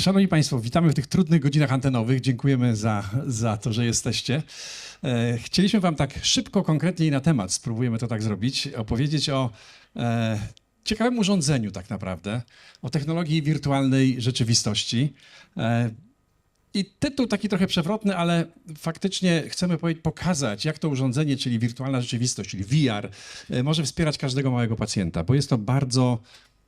Szanowni Państwo, witamy w tych trudnych godzinach antenowych. Dziękujemy za, za to, że jesteście. E, chcieliśmy Wam tak szybko, konkretnie i na temat, spróbujemy to tak zrobić, opowiedzieć o e, ciekawym urządzeniu tak naprawdę, o technologii wirtualnej rzeczywistości. E, i tytuł taki trochę przewrotny, ale faktycznie chcemy pokazać, jak to urządzenie, czyli wirtualna rzeczywistość, czyli VR, e, może wspierać każdego małego pacjenta, bo jest to bardzo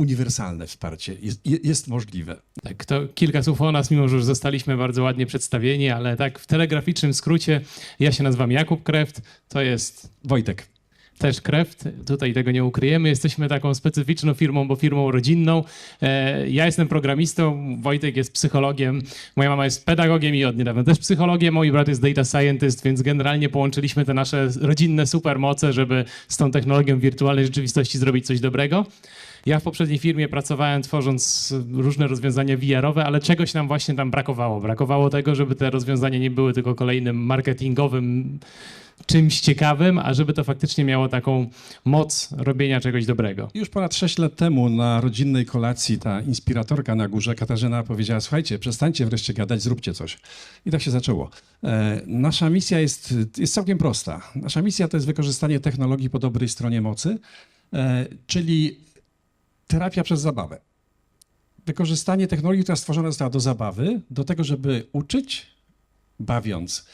uniwersalne wsparcie, jest, je- jest możliwe. Tak, to kilka słów o nas, mimo że już zostaliśmy bardzo ładnie przedstawieni, ale tak w telegraficznym skrócie, ja się nazywam Jakub Kreft, to jest Wojtek. też Kreft, tutaj tego nie ukryjemy, jesteśmy taką specyficzną firmą, bo firmą rodzinną. E, Ja jestem programistą, Wojtek jest psychologiem, moja mama jest pedagogiem i od niedawna też psychologiem, mój brat jest data scientist, więc generalnie połączyliśmy te nasze rodzinne supermoce, żeby z tą technologią wirtualnej rzeczywistości zrobić coś dobrego. Ja w poprzedniej firmie pracowałem tworząc różne rozwiązania VR-owe, ale czegoś nam właśnie tam brakowało. Brakowało tego, żeby te rozwiązania nie były tylko kolejnym marketingowym czymś ciekawym, a żeby to faktycznie miało taką moc robienia czegoś dobrego. Już ponad 6 lat temu na rodzinnej kolacji ta inspiratorka na górze, Katarzyna, powiedziała: Słuchajcie, przestańcie wreszcie gadać, zróbcie coś. I tak się zaczęło. E, nasza misja jest, jest całkiem prosta. Nasza misja to jest wykorzystanie technologii po dobrej stronie mocy, e, czyli terapia przez zabawę. Wykorzystanie technologii, która stworzona została do zabawy, do tego, żeby uczyć, bawiąc,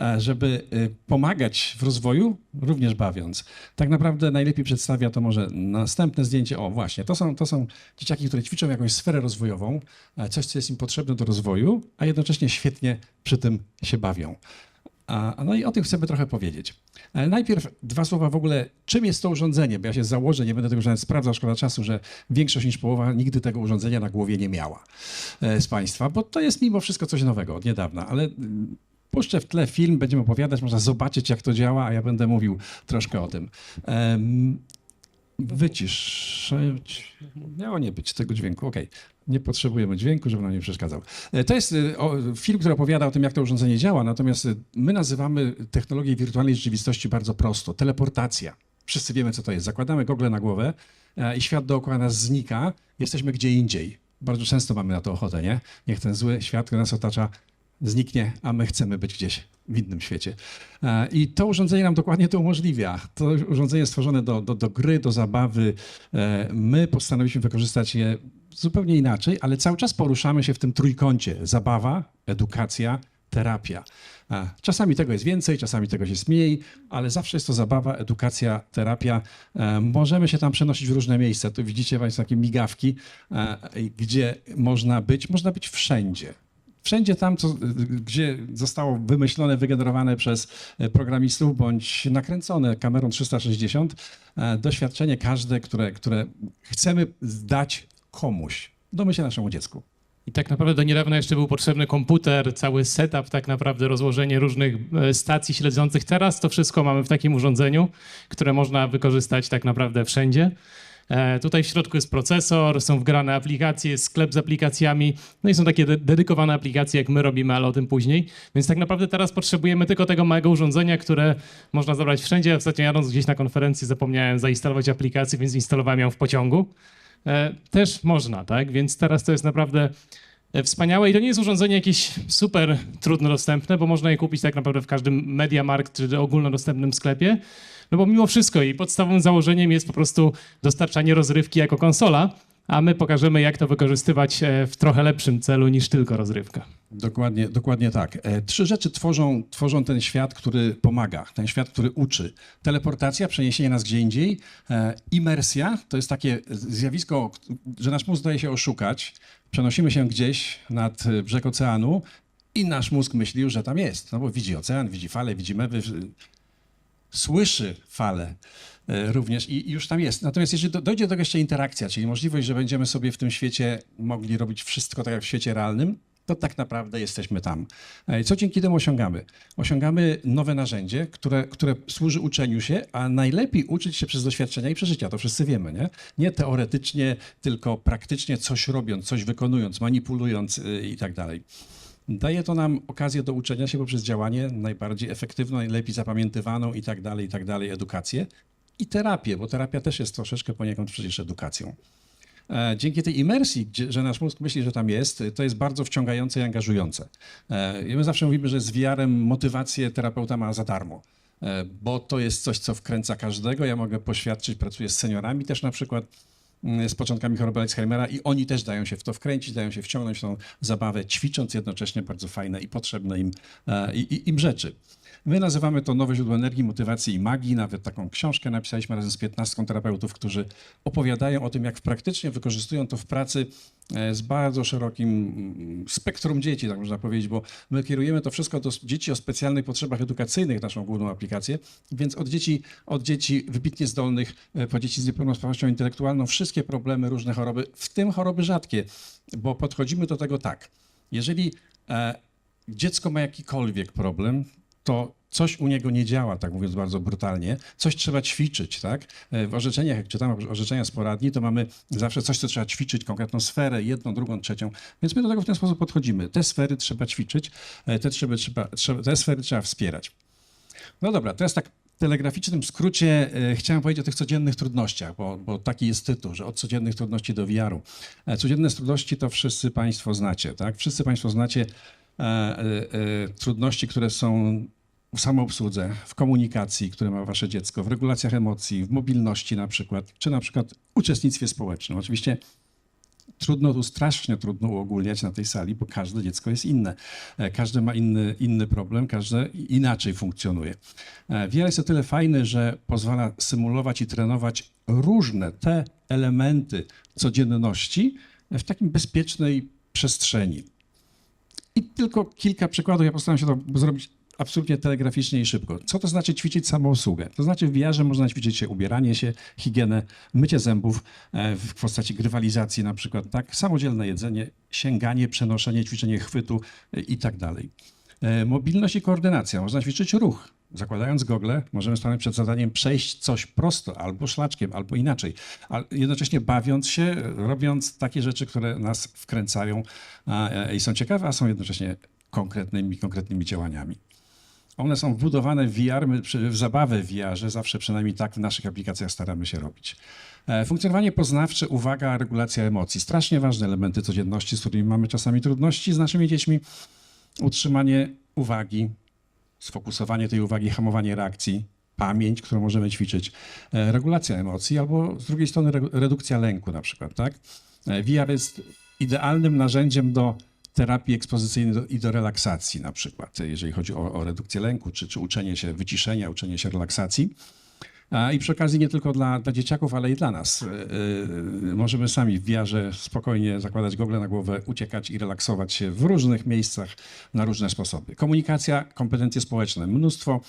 e, żeby e, pomagać w rozwoju, również bawiąc. Tak naprawdę najlepiej przedstawia to może następne zdjęcie. O, właśnie, to są, to są dzieciaki, które ćwiczą jakąś sferę rozwojową, e, coś, co jest im potrzebne do rozwoju, a jednocześnie świetnie przy tym się bawią. A, no i o tym chcemy trochę powiedzieć. Ale najpierw dwa słowa w ogóle, czym jest to urządzenie, bo ja się założę, nie będę tego nawet sprawdzał, szkoda czasu, że większość niż połowa nigdy tego urządzenia na głowie nie miała e, z Państwa, bo to jest mimo wszystko coś nowego od niedawna, ale mm, puszczę w tle film, będziemy opowiadać, można zobaczyć jak to działa, a ja będę mówił troszkę o tym. Wyciszyć. Miało nie być tego dźwięku, okej. Nie potrzebujemy dźwięku, żeby nam nie przeszkadzał. E, To jest e, film, który opowiada o tym, jak to urządzenie działa, natomiast e, my nazywamy technologię wirtualnej rzeczywistości bardzo prosto. Teleportacja. Wszyscy wiemy, co to jest. Zakładamy gogle na głowę i świat dookoła nas znika. Jesteśmy gdzie indziej. Bardzo często mamy na to ochotę, nie? Niech ten zły świat, który nas otacza, zniknie, a my chcemy być gdzieś w innym świecie. E, I to urządzenie nam dokładnie to umożliwia. To urządzenie stworzone do, do, do gry, do zabawy. E, My postanowiliśmy wykorzystać je zupełnie inaczej, ale cały czas poruszamy się w tym trójkącie. Zabawa, edukacja, terapia. E, Czasami tego jest więcej, czasami tego jest mniej, ale zawsze jest to zabawa, edukacja, terapia. Możemy się tam przenosić w różne miejsca. Tu widzicie Państwo takie migawki, gdzie można być. Można być wszędzie. Wszędzie tam, co, gdzie zostało wymyślone, wygenerowane przez e, programistów bądź nakręcone kamerą 360, e, doświadczenie każde, które, które chcemy dać komuś, domyślnie naszemu dziecku. I tak naprawdę do niedawna jeszcze był potrzebny komputer, cały setup, tak naprawdę rozłożenie różnych e, stacji śledzących. Teraz to wszystko mamy w takim urządzeniu, które można wykorzystać tak naprawdę wszędzie. E, Tutaj w środku jest procesor, są wgrane aplikacje, sklep z aplikacjami, no i są takie de- dedykowane aplikacje, jak my robimy, ale o tym później. Więc tak naprawdę teraz potrzebujemy tylko tego małego urządzenia, które można zabrać wszędzie. Ostatnio jadąc gdzieś na konferencji zapomniałem zainstalować aplikację, więc instalowałem ją w pociągu. E, Też można, tak? Więc teraz to jest naprawdę e, wspaniałe i to nie jest urządzenie jakieś super trudno dostępne, bo można je kupić tak naprawdę w każdym MediaMarkt czy ogólnodostępnym sklepie. No bo mimo wszystko jej podstawowym założeniem jest po prostu dostarczanie rozrywki jako konsola, a my pokażemy jak to wykorzystywać e, w trochę lepszym celu niż tylko rozrywka. Dokładnie, dokładnie tak. E, Trzy rzeczy tworzą, tworzą ten świat, który pomaga, ten świat, który uczy. Teleportacja, przeniesienie nas gdzie indziej. E, Imersja to jest takie zjawisko, że nasz mózg daje się oszukać. Przenosimy się gdzieś nad brzeg oceanu i nasz mózg myśli, że tam jest. No bo widzi ocean, widzi fale, widzi mewy, słyszy fale e, również i już tam jest. Natomiast jeżeli do, dojdzie do tego jeszcze interakcja, czyli możliwość, że będziemy sobie w tym świecie mogli robić wszystko tak jak w świecie realnym, to tak naprawdę jesteśmy tam. E, Co dzięki temu osiągamy? Osiągamy nowe narzędzie, które, które służy uczeniu się, a najlepiej uczyć się przez doświadczenia i przeżycia, to wszyscy wiemy, nie? Nie teoretycznie, tylko praktycznie coś robiąc, coś wykonując, manipulując y, i tak dalej. Daje to nam okazję do uczenia się poprzez działanie najbardziej efektywną, najlepiej zapamiętywaną i tak dalej, i tak dalej edukację i terapię, bo terapia też jest troszeczkę poniekąd przecież edukacją. e, dzięki tej imersji, że nasz mózg myśli, że tam jest, to jest bardzo wciągające i angażujące. E, I my zawsze mówimy, że z VR-em motywację terapeuta ma za darmo, e, bo to jest coś, co wkręca każdego. Ja mogę poświadczyć, pracuję z seniorami też na przykład, z początkami choroby Alzheimera i oni też dają się w to wkręcić, dają się wciągnąć w tą zabawę, ćwicząc jednocześnie bardzo fajne i potrzebne im, e, i, im rzeczy. My nazywamy to nowe źródło energii, motywacji i magii. Nawet taką książkę napisaliśmy razem z 15 terapeutów, którzy opowiadają o tym, jak praktycznie wykorzystują to w pracy e, z bardzo szerokim mm, spektrum dzieci, tak można powiedzieć, bo my kierujemy to wszystko do dzieci o specjalnych potrzebach edukacyjnych, naszą główną aplikację, więc od dzieci, od dzieci wybitnie zdolnych, e, po dzieci z niepełnosprawnością intelektualną, wszystkie problemy, różne choroby, w tym choroby rzadkie, bo podchodzimy do tego tak. Jeżeli e, dziecko ma jakikolwiek problem, to coś u niego nie działa, tak mówiąc bardzo brutalnie, coś trzeba ćwiczyć, tak? E, W orzeczeniach, jak czytamy orzeczenia z poradni, to mamy zawsze coś, co trzeba ćwiczyć, konkretną sferę, jedną, drugą, trzecią, więc my do tego w ten sposób podchodzimy. Te sfery trzeba ćwiczyć, e, te, trzeba, trzeba, te sfery trzeba wspierać. No dobra, teraz tak telegraficznym skrócie e, chciałem powiedzieć o tych codziennych trudnościach, bo, bo taki jest tytuł, że od codziennych trudności do VR-u. E, Codzienne trudności to wszyscy Państwo znacie, tak? Wszyscy Państwo znacie trudności, które są w samoobsłudze, w komunikacji, które ma wasze dziecko, w regulacjach emocji, w mobilności na przykład, czy na przykład uczestnictwie społecznym. Oczywiście trudno tu, strasznie trudno uogólniać na tej sali, bo każde dziecko jest inne. E, Każde ma inny, inny problem, każde inaczej funkcjonuje. E, VR jest o tyle fajny, że pozwala symulować i trenować różne te elementy codzienności w takim bezpiecznej przestrzeni. I tylko kilka przykładów, ja postaram się to zrobić absolutnie telegraficznie i szybko. Co to znaczy ćwiczyć samoobsługę? To znaczy w VR-ze można ćwiczyć się ubieranie się, higienę, mycie zębów e, w postaci grywalizacji na przykład, tak? Samodzielne jedzenie, sięganie, przenoszenie, ćwiczenie chwytu e, i tak dalej. E, Mobilność i koordynacja. Można ćwiczyć ruch. Zakładając gogle, możemy stanąć przed zadaniem przejść coś prosto, albo szlaczkiem, albo inaczej, a jednocześnie bawiąc się, robiąc takie rzeczy, które nas wkręcają e, i są ciekawe, a są jednocześnie konkretnymi, konkretnymi działaniami. One są wbudowane w VR, my w zabawę w VR-ze, zawsze przynajmniej tak w naszych aplikacjach staramy się robić. E, Funkcjonowanie poznawcze, uwaga, regulacja emocji. Strasznie ważne elementy codzienności, z którymi mamy czasami trudności z naszymi dziećmi. Utrzymanie uwagi, sfokusowanie tej uwagi, hamowanie reakcji, pamięć, którą możemy ćwiczyć, e, regulacja emocji albo z drugiej strony re- redukcja lęku na przykład, tak? E, VR jest idealnym narzędziem do terapii ekspozycyjnej i do relaksacji na przykład, jeżeli chodzi o, o redukcję lęku, czy, czy uczenie się wyciszenia, uczenie się relaksacji. I przy okazji nie tylko dla, dla dzieciaków, ale i dla nas. Yy, yy, Możemy sami w wiarze spokojnie zakładać gogle na głowę, uciekać i relaksować się w różnych miejscach na różne sposoby. Komunikacja, kompetencje społeczne, mnóstwo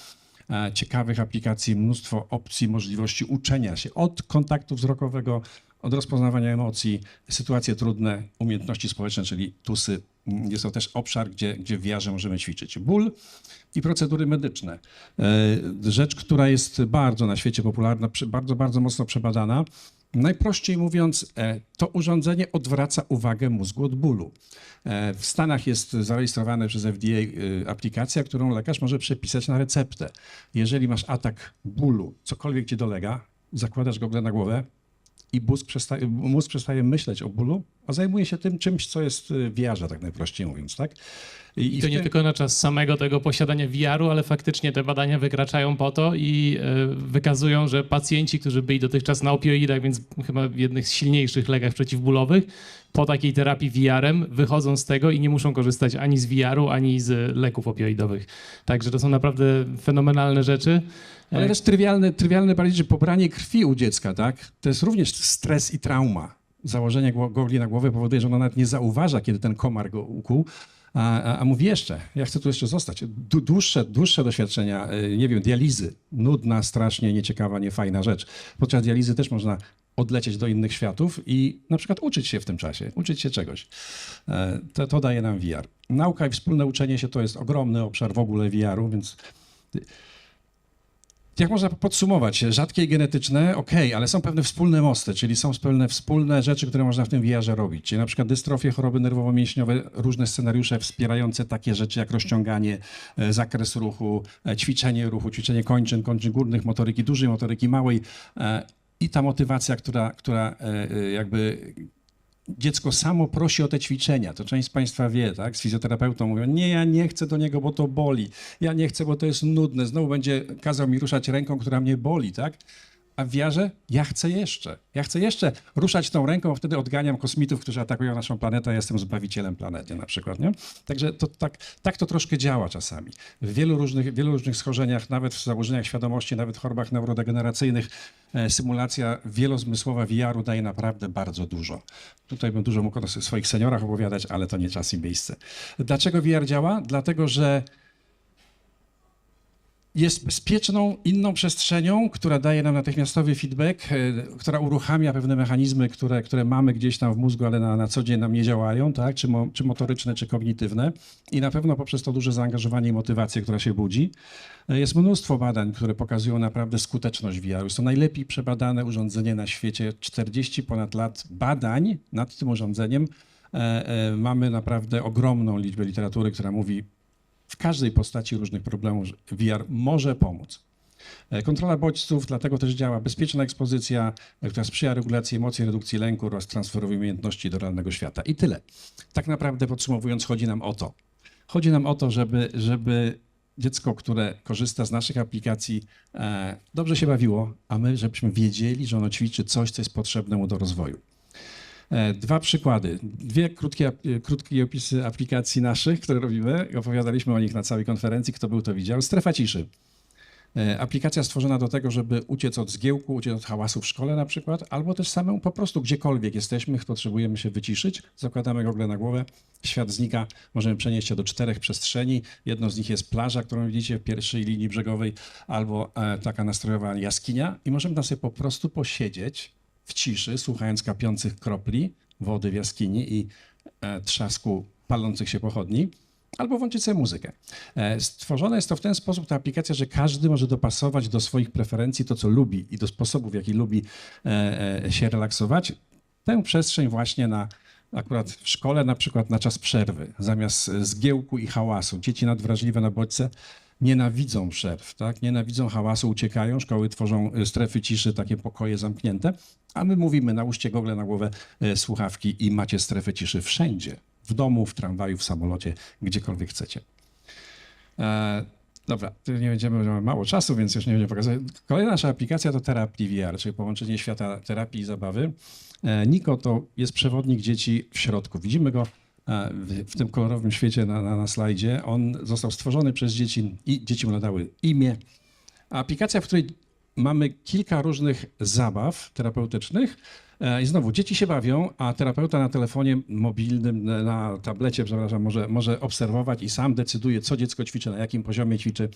e, ciekawych aplikacji, mnóstwo opcji, możliwości uczenia się od kontaktu wzrokowego, od rozpoznawania emocji, sytuacje trudne, umiejętności społeczne, czyli TUSy. Jest to też obszar, gdzie, gdzie w możemy ćwiczyć. Ból i procedury medyczne. E, Rzecz, która jest bardzo na świecie popularna, bardzo, bardzo mocno przebadana. Najprościej mówiąc, e, to urządzenie odwraca uwagę mózgu od bólu. E, W Stanach jest zarejestrowana przez FDA aplikacja, którą lekarz może przepisać na receptę. Jeżeli masz atak bólu, cokolwiek ci dolega, zakładasz gogle na głowę, i mózg przestaje, mózg przestaje myśleć o bólu, a zajmuje się tym czymś, co jest y, w jarze, tak najprościej mówiąc, tak? I to w nie tym- tylko na czas samego tego posiadania VR-u, ale faktycznie te badania wykraczają po to i e, wykazują, że pacjenci, którzy byli dotychczas na opioidach, więc chyba w jednych z silniejszych lekach przeciwbólowych, po takiej terapii VR-em wychodzą z tego i nie muszą korzystać ani z VR-u, ani z leków opioidowych. Także to są naprawdę fenomenalne rzeczy. Ale też trywialne, trywialne bardziej, że pobranie krwi u dziecka, tak? To jest również stres i trauma. Założenie gogli na głowę powoduje, że ona nawet nie zauważa, kiedy ten komar go ukuł, a, a, a mówi jeszcze, ja chcę tu jeszcze zostać. Dłu- Dłuższe, dłuższe doświadczenia, y, nie wiem, dializy. Nudna, strasznie nieciekawa, niefajna rzecz. Podczas dializy też można odlecieć do innych światów i na przykład uczyć się w tym czasie, uczyć się czegoś. E, To, to daje nam VR. Nauka i wspólne uczenie się to jest ogromny obszar w ogóle VR-u, więc jak można podsumować? Rzadkie i genetyczne, okej, ale są pewne wspólne mosty, czyli są pewne wspólne rzeczy, które można w tym VR-ze robić. Czyli na przykład dystrofie, choroby nerwowo-mięśniowe, różne scenariusze wspierające takie rzeczy jak rozciąganie, e, zakres ruchu, e, ćwiczenie ruchu, ćwiczenie kończyn, kończyn górnych, motoryki dużej, motoryki małej e, i ta motywacja, która, która jakby dziecko samo prosi o te ćwiczenia. To część z Państwa wie, tak? Z fizjoterapeutą mówią, nie, ja nie chcę do niego, bo to boli. Ja nie chcę, bo to jest nudne. Znowu będzie kazał mi ruszać ręką, która mnie boli, tak? A w wiarze ja chcę jeszcze. Ja chcę jeszcze ruszać tą ręką, wtedy odganiam kosmitów, którzy atakują naszą planetę, ja jestem zbawicielem planety na przykład, nie? Także to, tak, tak to troszkę działa czasami. W wielu różnych, wielu różnych schorzeniach, nawet w zaburzeniach świadomości, nawet w chorobach neurodegeneracyjnych, e, symulacja wielozmysłowa VR-u daje naprawdę bardzo dużo. Tutaj bym dużo mógł o swoich seniorach opowiadać, ale to nie czas i miejsce. Dlaczego VR działa? Dlatego, że jest bezpieczną, inną przestrzenią, która daje nam natychmiastowy feedback, e, która uruchamia pewne mechanizmy, które, które mamy gdzieś tam w mózgu, ale na, na co dzień nam nie działają, tak? czy, mo, czy motoryczne, czy kognitywne. I na pewno poprzez to duże zaangażowanie i motywację, która się budzi. E, Jest mnóstwo badań, które pokazują naprawdę skuteczność VR. Jest to najlepiej przebadane urządzenie na świecie. 40 ponad lat badań nad tym urządzeniem. E, Mamy naprawdę ogromną liczbę literatury, która mówi, w każdej postaci różnych problemów VR może pomóc. E, Kontrola bodźców, dlatego też działa bezpieczna ekspozycja, e, która sprzyja regulacji emocji, redukcji lęku oraz transferowi umiejętności do realnego świata. I tyle. Tak naprawdę podsumowując, chodzi nam o to. Chodzi nam o to, żeby, żeby dziecko, które korzysta z naszych aplikacji, e, dobrze się bawiło, a my, żebyśmy wiedzieli, że ono ćwiczy coś, co jest potrzebne mu do rozwoju. E, Dwa przykłady. Dwie krótkie, ap- krótkie opisy aplikacji naszych, które robimy. Opowiadaliśmy o nich na całej konferencji. Kto był, to widział. Strefa ciszy. E, Aplikacja stworzona do tego, żeby uciec od zgiełku, uciec od hałasu w szkole na przykład, albo też samemu po prostu gdziekolwiek jesteśmy, potrzebujemy się wyciszyć, zakładamy gogle na głowę, świat znika, możemy przenieść się do czterech przestrzeni. Jedną z nich jest plaża, którą widzicie w pierwszej linii brzegowej, albo e, taka nastrojowa jaskinia i możemy tam sobie po prostu posiedzieć w ciszy, słuchając kapiących kropli wody w jaskini i e, trzasku palących się pochodni, albo włączyć sobie muzykę. E, Stworzone jest to w ten sposób, ta aplikacja, że każdy może dopasować do swoich preferencji to, co lubi i do sposobu, w jaki lubi e, się relaksować, tę przestrzeń właśnie na akurat w szkole na przykład na czas przerwy, zamiast zgiełku i hałasu. Dzieci nadwrażliwe na bodźce nienawidzą przerw, tak? nienawidzą hałasu, uciekają, szkoły tworzą e, strefy ciszy, takie pokoje zamknięte, a my mówimy, nałóżcie gogle na głowę, e, słuchawki i macie strefę ciszy wszędzie, w domu, w tramwaju, w samolocie, gdziekolwiek chcecie. E, dobra, tu nie będziemy, mamy mało czasu, więc już nie będziemy pokazywać. Kolejna nasza aplikacja to Therapy VR, czyli połączenie świata terapii i zabawy. E, Niko to jest przewodnik dzieci w środku. Widzimy go w, tym kolorowym świecie na, na, na slajdzie. On został stworzony przez dzieci i dzieci mu nadały imię. Aplikacja, w której mamy kilka różnych zabaw terapeutycznych. E, I znowu, dzieci się bawią, a terapeuta na telefonie mobilnym, na- tablecie, przepraszam, może, może obserwować i sam decyduje, co dziecko ćwiczy, na jakim poziomie ćwiczy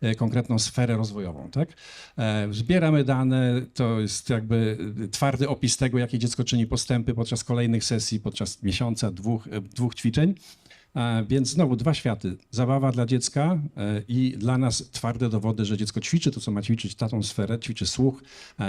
e, konkretną sferę rozwojową. Tak? E, Zbieramy dane, to jest jakby twardy opis tego, jakie dziecko czyni postępy podczas kolejnych sesji, podczas miesiąca, dwóch, dwóch ćwiczeń. Więc znowu dwa światy. Zabawa dla dziecka i dla nas twarde dowody, że dziecko ćwiczy to, co ma ćwiczyć, tatą sferę, ćwiczy słuch,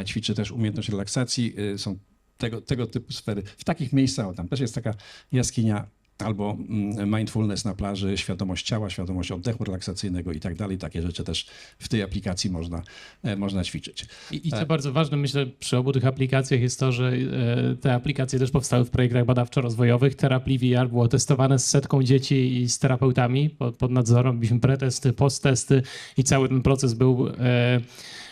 ćwiczy też umiejętność relaksacji. Są tego, tego typu sfery. W takich miejscach, o, tam też jest taka jaskinia albo mm, mindfulness na plaży, świadomość ciała, świadomość oddechu relaksacyjnego i tak dalej. Takie rzeczy też w tej aplikacji można, e, można ćwiczyć. I, I co bardzo ważne, myślę, przy obu tych aplikacjach jest to, że e, te aplikacje też powstały w projektach badawczo-rozwojowych. Terapii VR było testowane z setką dzieci i z terapeutami pod, pod nadzorem. Robiliśmy pretesty, posttesty i cały ten proces był e,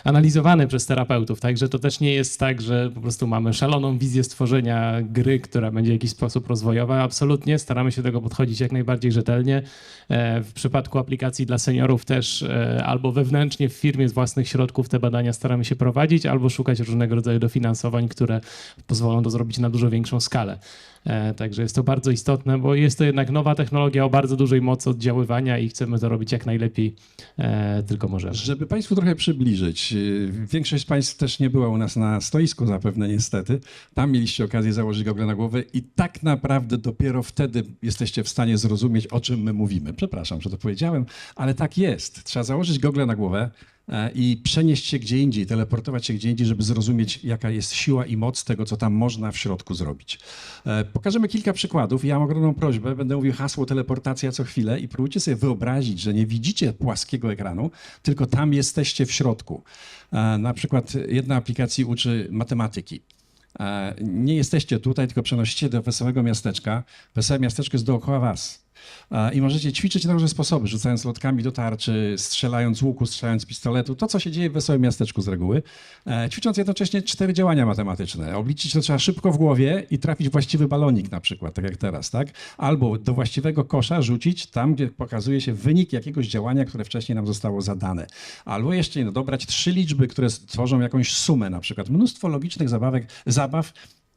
analizowany przez terapeutów. Także to też nie jest tak, że po prostu mamy szaloną wizję stworzenia gry, która będzie w jakiś sposób rozwojowa. Absolutnie staramy się do tego podchodzić jak najbardziej rzetelnie. E, W przypadku aplikacji dla seniorów też e, albo wewnętrznie w firmie z własnych środków te badania staramy się prowadzić, albo szukać różnego rodzaju dofinansowań, które pozwolą to zrobić na dużo większą skalę. E, Także jest to bardzo istotne, bo jest to jednak nowa technologia o bardzo dużej mocy oddziaływania i chcemy to robić jak najlepiej e, tylko możemy. Żeby Państwu trochę przybliżyć, yy, większość z Państwa też nie była u nas na stoisku zapewne niestety. Tam mieliście okazję założyć gogle na głowę i tak naprawdę dopiero wtedy jesteście w stanie zrozumieć, o czym my mówimy. Przepraszam, że to powiedziałem, ale tak jest. Trzeba założyć gogle na głowę e, i przenieść się gdzie indziej, teleportować się gdzie indziej, żeby zrozumieć, jaka jest siła i moc tego, co tam można w środku zrobić. E, Pokażemy kilka przykładów. Ja mam ogromną prośbę, będę mówił hasło teleportacja co chwilę i próbujcie sobie wyobrazić, że nie widzicie płaskiego ekranu, tylko tam jesteście w środku. E, Na przykład jedna aplikacji uczy matematyki. E, Nie jesteście tutaj, tylko przenosicie do wesołego miasteczka. Wesołe miasteczko jest dookoła was. E, I możecie ćwiczyć na różne sposoby, rzucając lotkami do tarczy, strzelając łuku, strzelając pistoletu. To, co się dzieje w wesołym miasteczku z reguły. E, Ćwicząc jednocześnie cztery działania matematyczne. Obliczyć to trzeba szybko w głowie i trafić właściwy balonik na przykład, tak jak teraz, tak? Albo do właściwego kosza rzucić tam, gdzie pokazuje się wynik jakiegoś działania, które wcześniej nam zostało zadane. Albo jeszcze no, dobrać trzy liczby, które tworzą jakąś sumę na przykład. Mnóstwo logicznych zabawek, zabaw,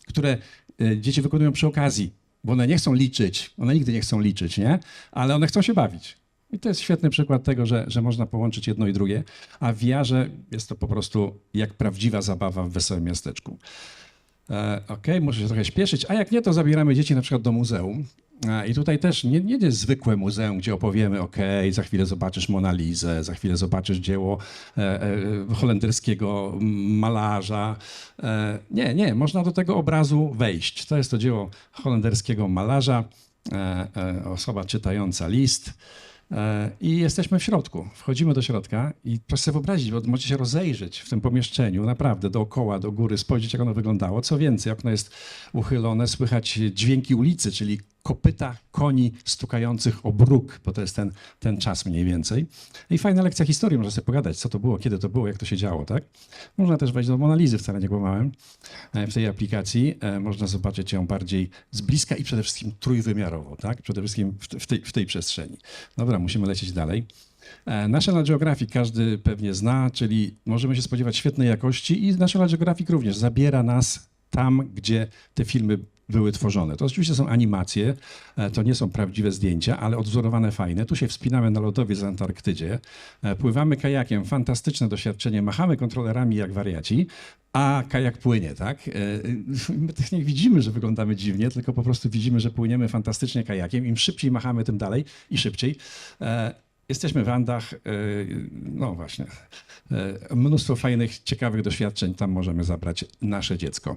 które y, dzieci wykonują przy okazji, bo one nie chcą liczyć, one nigdy nie chcą liczyć, nie? Ale one chcą się bawić. I to jest świetny przykład tego, że, że można połączyć jedno i drugie, a w VR jest to po prostu jak prawdziwa zabawa w wesołym miasteczku. E, Okej, muszę się trochę śpieszyć, a jak nie, to zabieramy dzieci na przykład do muzeum. I tutaj też nie, nie jest zwykłe muzeum, gdzie opowiemy, ok, za chwilę zobaczysz Monalizę, za chwilę zobaczysz dzieło e, e, holenderskiego malarza. E, nie, nie, można do tego obrazu wejść. To jest to dzieło holenderskiego malarza, e, e, osoba czytająca list. E, I jesteśmy w środku. Wchodzimy do środka i proszę sobie wyobrazić, bo możecie się rozejrzeć w tym pomieszczeniu, naprawdę dookoła, do góry, spojrzeć, jak ono wyglądało. Co więcej, okno jest uchylone, słychać dźwięki ulicy, czyli kopyta koni stukających o bruk, bo to jest ten, ten czas mniej więcej. I fajna lekcja historii, można sobie pogadać, co to było, kiedy to było, jak to się działo, tak? Można też wejść do Monalizy, wcale nie kłamałem, e, w tej aplikacji. E, Można zobaczyć ją bardziej z bliska i przede wszystkim trójwymiarowo, tak? Przede wszystkim w, te- w, tej, w tej przestrzeni. Dobra, musimy lecieć dalej. E, National Geographic każdy pewnie zna, czyli możemy się spodziewać świetnej jakości i National Geographic również zabiera nas tam, gdzie te filmy były tworzone. To oczywiście są animacje, e, to nie są prawdziwe zdjęcia, ale odwzorowane fajne. Tu się wspinamy na lodowiec w Antarktydzie, e, pływamy kajakiem, fantastyczne doświadczenie, machamy kontrolerami jak wariaci, a kajak płynie, tak? E, My też nie widzimy, że wyglądamy dziwnie, tylko po prostu widzimy, że płyniemy fantastycznie kajakiem. Im szybciej machamy, tym dalej i szybciej. Jesteśmy w Andach, no właśnie, mnóstwo fajnych, ciekawych doświadczeń tam możemy zabrać nasze dziecko.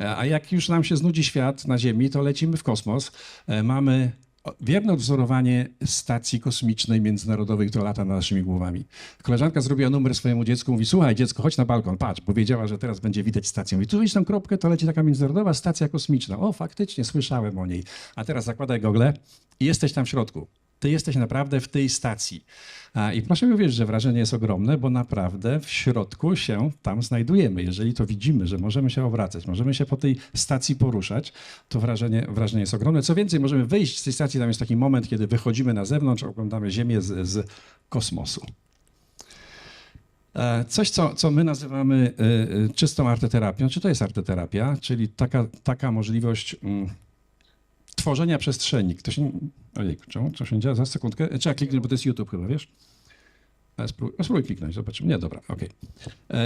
E, A jak już nam się znudzi świat na Ziemi, to lecimy w kosmos. E, Mamy wierne odwzorowanie stacji kosmicznej międzynarodowej, która lata nad naszymi głowami. Koleżanka zrobiła numer swojemu dziecku, mówi, słuchaj dziecko, chodź na balkon, patrz, bo wiedziała, że teraz będzie widać stację. Mówi, tu widzisz tą kropkę, to leci taka międzynarodowa stacja kosmiczna. O, faktycznie, słyszałem o niej. A teraz zakładaj gogle i jesteś tam w środku. Ty jesteś naprawdę w tej stacji. I proszę mi uwierzyć, że wrażenie jest ogromne, bo naprawdę w środku się tam znajdujemy. Jeżeli to widzimy, że możemy się obracać, możemy się po tej stacji poruszać, to wrażenie, wrażenie jest ogromne. Co więcej, możemy wyjść z tej stacji, tam jest taki moment, kiedy wychodzimy na zewnątrz, oglądamy Ziemię z, z kosmosu. E, Coś, co, co my nazywamy e, e, czystą arteterapią. Czy to jest arteterapia? Czyli taka, taka możliwość mm, tworzenia przestrzeni. Ktoś, ojej, czemu to się dzieje? Za sekundkę. E, Trzeba kliknąć, bo to jest YouTube chyba, wiesz? Ale Spróbuj, no spróbuj kliknąć, zobaczymy. Nie, dobra, okej. E,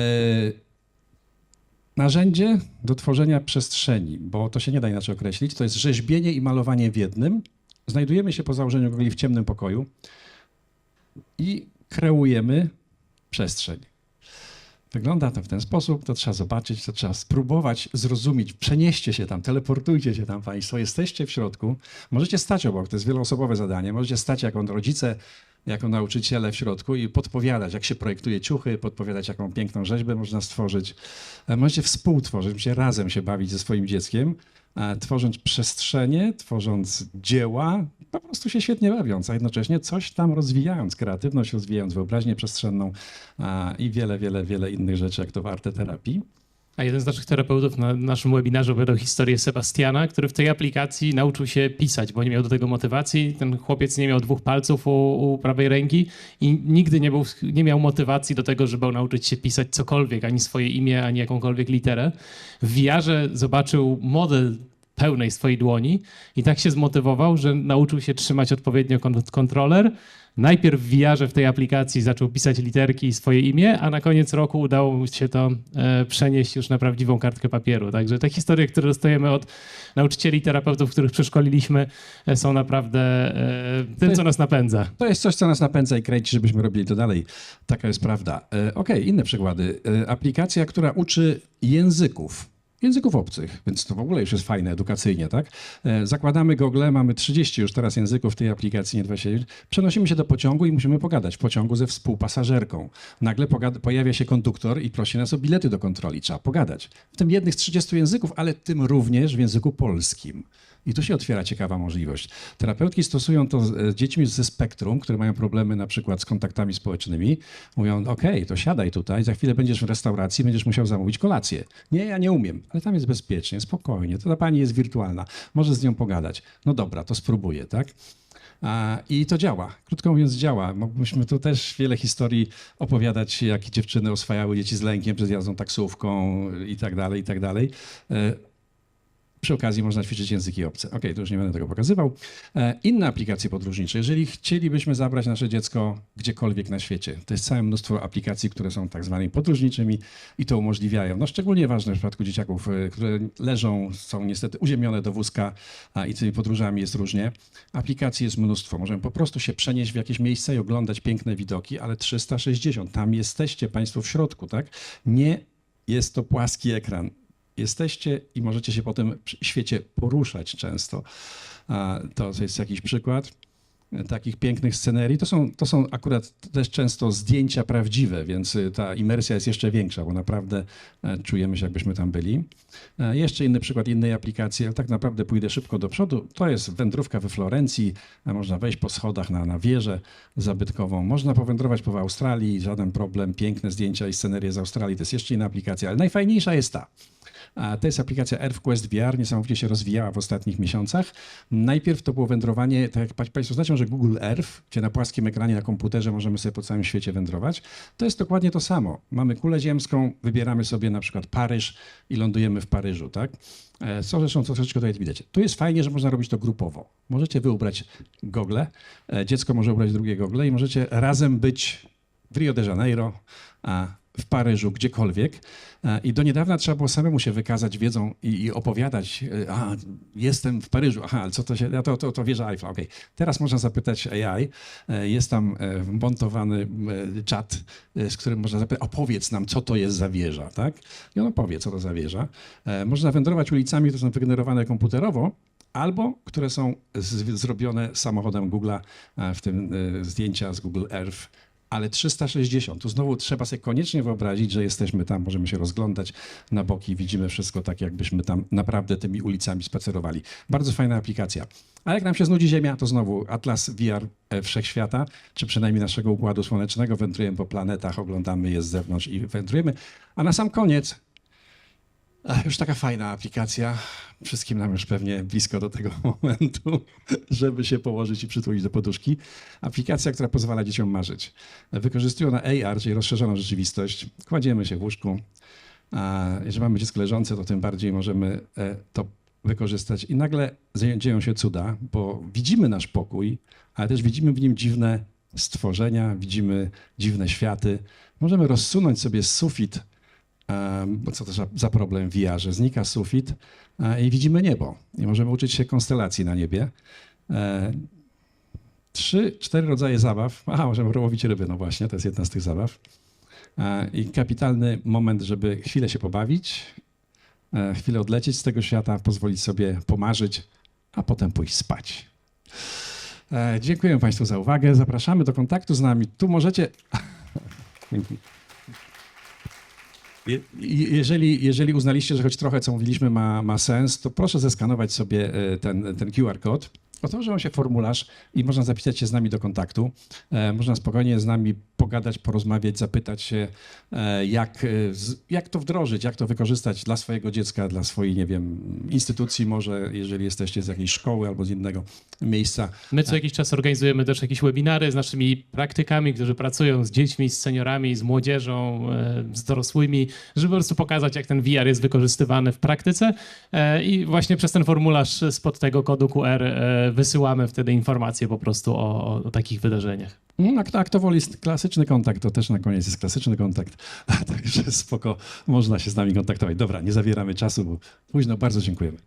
Narzędzie do tworzenia przestrzeni, bo to się nie da inaczej określić, to jest rzeźbienie i malowanie w jednym. Znajdujemy się po założeniu gogli w ciemnym pokoju i kreujemy przestrzeń. Wygląda to w ten sposób, to trzeba zobaczyć, to trzeba spróbować zrozumieć. Przenieście się tam, teleportujcie się tam Państwo, jesteście w środku. Możecie stać obok, to jest wieloosobowe zadanie. Możecie stać jako rodzice, jako nauczyciele w środku i podpowiadać, jak się projektuje ciuchy, podpowiadać, jaką piękną rzeźbę można stworzyć. E, Możecie współtworzyć, możecie razem się bawić ze swoim dzieckiem, tworząc przestrzenie, tworząc dzieła, po prostu się świetnie bawiąc, a jednocześnie coś tam rozwijając, kreatywność rozwijając, wyobraźnię przestrzenną a, i wiele, wiele, wiele innych rzeczy, jak to w arteterapii. A jeden z naszych terapeutów na naszym webinarze opowiadał historię Sebastiana, który w tej aplikacji nauczył się pisać, bo nie miał do tego motywacji. Ten chłopiec nie miał dwóch palców u, u prawej ręki i nigdy nie, był, nie miał motywacji do tego, żeby nauczyć się pisać cokolwiek, ani swoje imię, ani jakąkolwiek literę. W VR-ze zobaczył model pełnej swojej dłoni i tak się zmotywował, że nauczył się trzymać odpowiednio kon- kontroler. Najpierw w VR-ze w tej aplikacji zaczął pisać literki i swoje imię, a na koniec roku udało mu się to e, przenieść już na prawdziwą kartkę papieru. Także te historie, które dostajemy od nauczycieli terapeutów, których przeszkoliliśmy, e, są naprawdę e, tym, co nas napędza. To jest coś, co nas napędza i kręci, żebyśmy robili to dalej. Taka jest prawda. E, Okej, inne przykłady. E, Aplikacja, która uczy języków. Języków obcych, więc to w ogóle już jest fajne edukacyjnie, tak? E, Zakładamy Google, mamy 30 już teraz języków w tej aplikacji, nie 29. Przenosimy się do pociągu i musimy pogadać w pociągu ze współpasażerką. Nagle pojawia się konduktor i prosi nas o bilety do kontroli. Trzeba pogadać. W tym jednych z 30 języków, ale tym również w języku polskim. I tu się otwiera ciekawa możliwość. Terapeutki stosują to z z dziećmi ze spektrum, które mają problemy na przykład z kontaktami społecznymi. Mówią, okej, to siadaj tutaj, za chwilę będziesz w restauracji, będziesz musiał zamówić kolację. Nie, ja nie umiem, ale tam jest bezpiecznie, spokojnie, to ta pani jest wirtualna, może z nią pogadać. No dobra, to spróbuję, tak? I to działa. Krótko mówiąc, działa. Moglibyśmy tu też wiele historii opowiadać, jak dziewczyny oswajały dzieci z lękiem przed jazdą taksówką i tak dalej, i tak dalej. Przy okazji można ćwiczyć języki obce. Ok, to już nie będę tego pokazywał. E, Inne aplikacje podróżnicze. Jeżeli chcielibyśmy zabrać nasze dziecko gdziekolwiek na świecie, to jest całe mnóstwo aplikacji, które są tak zwanymi podróżniczymi i to umożliwiają. No szczególnie ważne w przypadku dzieciaków, e, które leżą, są niestety uziemione do wózka i tymi podróżami jest różnie. Aplikacji jest mnóstwo. Możemy po prostu się przenieść w jakieś miejsce i oglądać piękne widoki, ale 360. Tam jesteście Państwo w środku, tak? Nie jest to płaski ekran jesteście i możecie się po tym świecie poruszać często. To jest jakiś przykład takich pięknych scenerii. To są, to są akurat też często zdjęcia prawdziwe, więc y, ta imersja jest jeszcze większa, bo naprawdę e, czujemy się, jakbyśmy tam byli. E, Jeszcze inny przykład innej aplikacji, ale tak naprawdę pójdę szybko do przodu. To jest wędrówka we Florencji. E, Można wejść po schodach na, na wieżę zabytkową. Można powędrować po Australii, żaden problem. Piękne zdjęcia i scenerie z Australii. To jest jeszcze inna aplikacja, ale najfajniejsza jest ta. A To jest aplikacja EarthQuest VR, niesamowicie się rozwijała w ostatnich miesiącach. Najpierw to było wędrowanie, tak jak pa- Państwo znacie, że Google Earth, gdzie na płaskim ekranie na komputerze możemy sobie po całym świecie wędrować. To jest dokładnie to samo. Mamy kulę ziemską, wybieramy sobie na przykład Paryż i lądujemy w Paryżu, tak? E, Co zresztą co troszeczkę tutaj widać. Tu jest fajnie, że można robić to grupowo. Możecie wy ubrać gogle, e, dziecko może ubrać drugie gogle i możecie razem być w Rio de Janeiro, a w Paryżu, gdziekolwiek. E, I do niedawna trzeba było samemu się wykazać wiedzą i, i opowiadać, e, a jestem w Paryżu, aha, ale co to się, ja to, to, to wieża Eiffla, okej. Teraz można zapytać AI, e, jest tam wmontowany e, czat, z którym można zapytać, opowiedz nam, co to jest za wieża, tak? I on opowie, co to za wieża. Można wędrować ulicami, które są wygenerowane komputerowo, albo które są z, zrobione samochodem Google'a, w tym zdjęcia z Google Earth, ale 360. Tu znowu trzeba sobie koniecznie wyobrazić, że jesteśmy tam, możemy się rozglądać na boki, widzimy wszystko tak, jakbyśmy tam naprawdę tymi ulicami spacerowali. Bardzo fajna aplikacja. A jak nam się znudzi Ziemia, to znowu Atlas VR e, Wszechświata, czy przynajmniej naszego Układu Słonecznego. Wędrujemy po planetach, oglądamy je z zewnątrz i wędrujemy. A na sam koniec Już taka fajna aplikacja. Wszystkim nam już pewnie blisko do tego momentu, żeby się położyć i przytulić do poduszki. Aplikacja, która pozwala dzieciom marzyć. Wykorzystują na AR, czyli rozszerzoną rzeczywistość. Kładziemy się w łóżku. A jeżeli mamy dziecko leżące, to tym bardziej możemy e, to wykorzystać. I nagle dzie- dzieją się cuda, bo widzimy nasz pokój, ale też widzimy w nim dziwne stworzenia, widzimy dziwne światy. Możemy rozsunąć sobie sufit Bo co to za, problem w VR-ze? Znika sufit e, i widzimy niebo. I możemy uczyć się konstelacji na niebie. E, Trzy, cztery rodzaje zabaw. Aha, możemy łowić ryby, no właśnie, to jest jedna z tych zabaw. E, I kapitalny moment, żeby chwilę się pobawić, chwilę odlecieć z tego świata, pozwolić sobie pomarzyć, a potem pójść spać. Dziękuję Państwu za uwagę. Zapraszamy do kontaktu z nami. Tu możecie. Dzięki. Je- Jeżeli, jeżeli uznaliście, że choć trochę, co mówiliśmy, ma, ma sens, to proszę zeskanować sobie e, ten, ten QR kod. Otworzy się formularz i można zapisać się z nami do kontaktu. E, można spokojnie z nami pogadać, porozmawiać, zapytać się, e, jak, e, jak to wdrożyć, jak to wykorzystać dla swojego dziecka, dla swojej, nie wiem, instytucji może, jeżeli jesteście z jakiejś szkoły albo z innego miejsca. My co jakiś czas organizujemy też jakieś webinary z naszymi praktykami, którzy pracują z dziećmi, z seniorami, z młodzieżą, e, z dorosłymi, żeby po prostu pokazać, jak ten VR jest wykorzystywany w praktyce. I właśnie przez ten formularz spod tego kodu QR wysyłamy wtedy informacje po prostu o, o takich wydarzeniach. No, a kto, a kto woli klasyczny kontakt, to też na koniec jest klasyczny kontakt. Także spoko, można się z nami kontaktować. Dobra, nie zawieramy czasu, bo późno. Bardzo dziękujemy.